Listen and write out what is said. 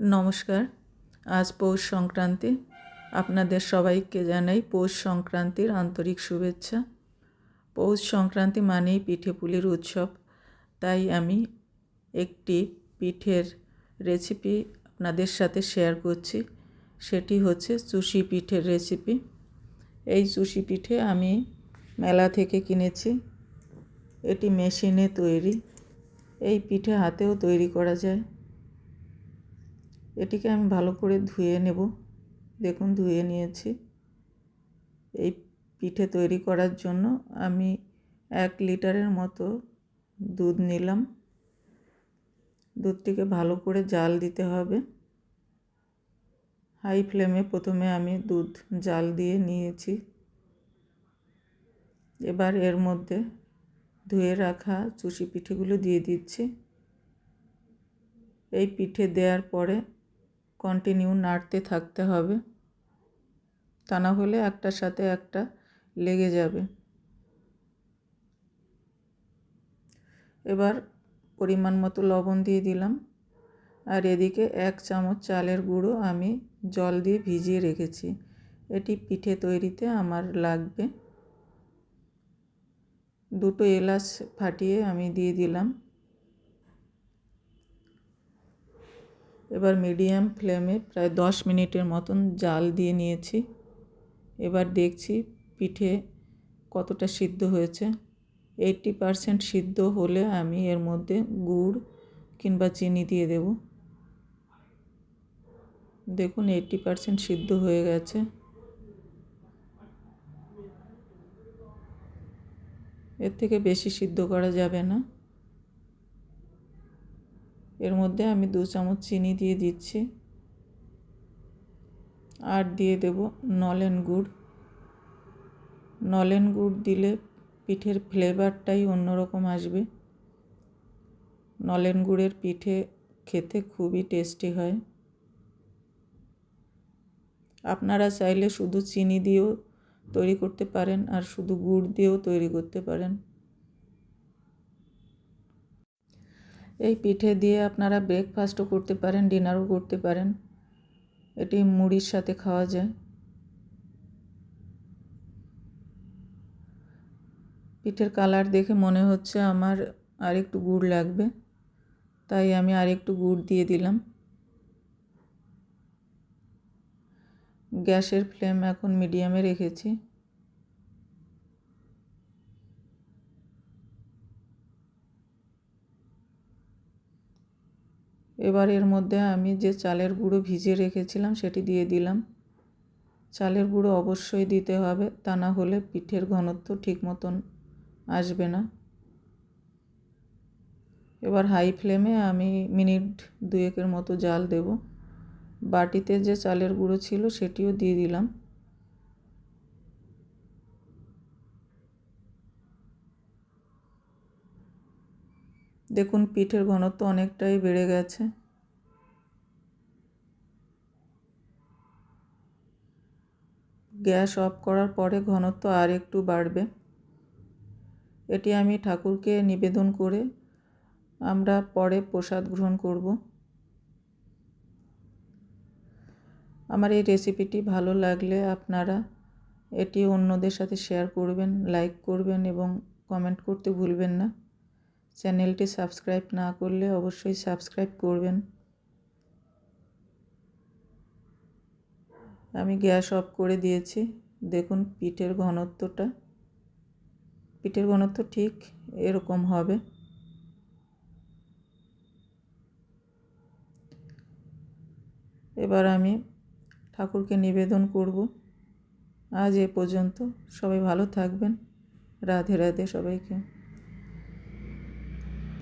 নমস্কার। আজ পৌষ সংক্রান্তি। আপনাদের সবাইকে জানাই পৌষ সংক্রান্তির আন্তরিক শুভেচ্ছা। পৌষ সংক্রান্তি মানেই পিঠে পুলির উৎসব। তাই আমি একটি পিঠের রেসিপি আপনাদের সাথে শেয়ার করছি। সেটি হচ্ছে চুষি পিঠের রেসিপি এই চুষি পিঠে আমি মেলা থেকে কিনেছি। এটি মেশিনে তৈরি। এই পিঠে হাতেও তৈরি করা যায়। এটিকে আমি ভালো করে ধুয়ে নেব। দেখুন, ধুয়ে নিয়েছি। এই পিঠে তৈরি করার জন্য আমি এক লিটারের মতো দুধ নিলাম। দুধটিকে ভালো করে জাল দিতে হবে। হাই ফ্লেমে প্রথমে আমি দুধ জাল দিয়ে নিয়েছি। এবার এর মধ্যে ধুয়ে রাখা চুষি পিঠেগুলো দিয়ে দিচ্ছি। এই পিঠে দেওয়ার পরে কন্টিনিউ নাড়তে থাকতে হবে। তা না হলে একটার সাথে একটা লেগে যাবে। এবার পরিমাণ মতো লবণ দিয়ে দিলাম। আর এদিকে এক চামচ চালের গুঁড়ো আমি জল দিয়ে ভিজিয়ে রেখেছি। এটি পিঠে তৈরিতে আমার লাগবে। দুটো এলাচ ফাটিয়ে আমি দিয়ে দিলাম। এবার মিডিয়াম ফ্লেমে প্রায় দশ মিনিটের মতন জাল দিয়ে নিয়েছি। এবার দেখছি পিঠে কতটা সিদ্ধ হয়েছে। এইটটি পারসেন্ট সিদ্ধ হলে আমি এর মধ্যে গুড় কিংবা চিনি দিয়ে দেব। দেখুন, এইটটি পারসেন্ট সিদ্ধ হয়ে গেছে। এর থেকে বেশি সিদ্ধ করা যাবে না। এর মধ্যে আমি দু চামচ চিনি দিয়ে দিচ্ছি। আর দিয়ে দেব নলেন গুড়। নলেন গুড় দিলে পিঠের ফ্লেভারটাই অন্যরকম আসবে। নলেন গুড়ের পিঠে খেতে খুবই টেস্টি হয়। আপনারা চাইলে শুধু চিনি দিয়েও তৈরি করতে পারেন আর শুধু গুড় দিয়েও তৈরি করতে পারেন। এই পিঠে দিয়ে আপনারা ব্রেকফাস্টও করতে পারেন ডিনারও করতে পারেন। এটি মুড়ির সাথে খাওয়া যায়। পিঠের কালার দেখে মনে হচ্ছে আমার আর একটু গুড় লাগবে, তাই আমি আর একটু গুড় দিয়ে দিলাম। গ্যাসের ফ্লেম এখন মিডিয়ামে রেখেছি। এবার এর মধ্যে আমি যে চালের গুঁড়ো ভিজিয়ে রেখেছিলাম সেটি দিয়ে দিলাম। চালের গুঁড়ো অবশ্যই দিতে হবে, তা না হলে পিঠের ঘনত্ব ঠিক মতন আসবে না। এবার হাই ফ্লেমে আমি মিনিট দুয়েকের মতো জাল দেব। বাটিতে যে চালের গুঁড়ো ছিল সেটিও দিয়ে দিলাম। দেখুন, পিঠের ঘনত্ব অনেকটাই বেড়ে গেছে। গ্যাস অফ করার পরে ঘনত্ব আর একটু বাড়বে। এটি আমি ঠাকুরকে নিবেদন করে আমরা পরে প্রসাদ গ্রহণ করব। আমার এই রেসিপিটি ভালো লাগলে আপনারা এটি অন্যদের সাথে শেয়ার করবেন, লাইক করবেন এবং কমেন্ট করতে ভুলবেন না। চ্যানেলটি সাবস্ক্রাইব না করলে অবশ্যই সাবস্ক্রাইব করবেন। আমি গ্যাস অফ করে দিয়েছি। দেখুন পিঠের ঘনত্বটা। পিঠের ঘনত্ব ঠিক এরকম হবে। এবার আমি ঠাকুরকে নিবেদন করব। আজ এ পর্যন্ত সবাই ভালো থাকবেন। রাধে রাধে সবাইকে।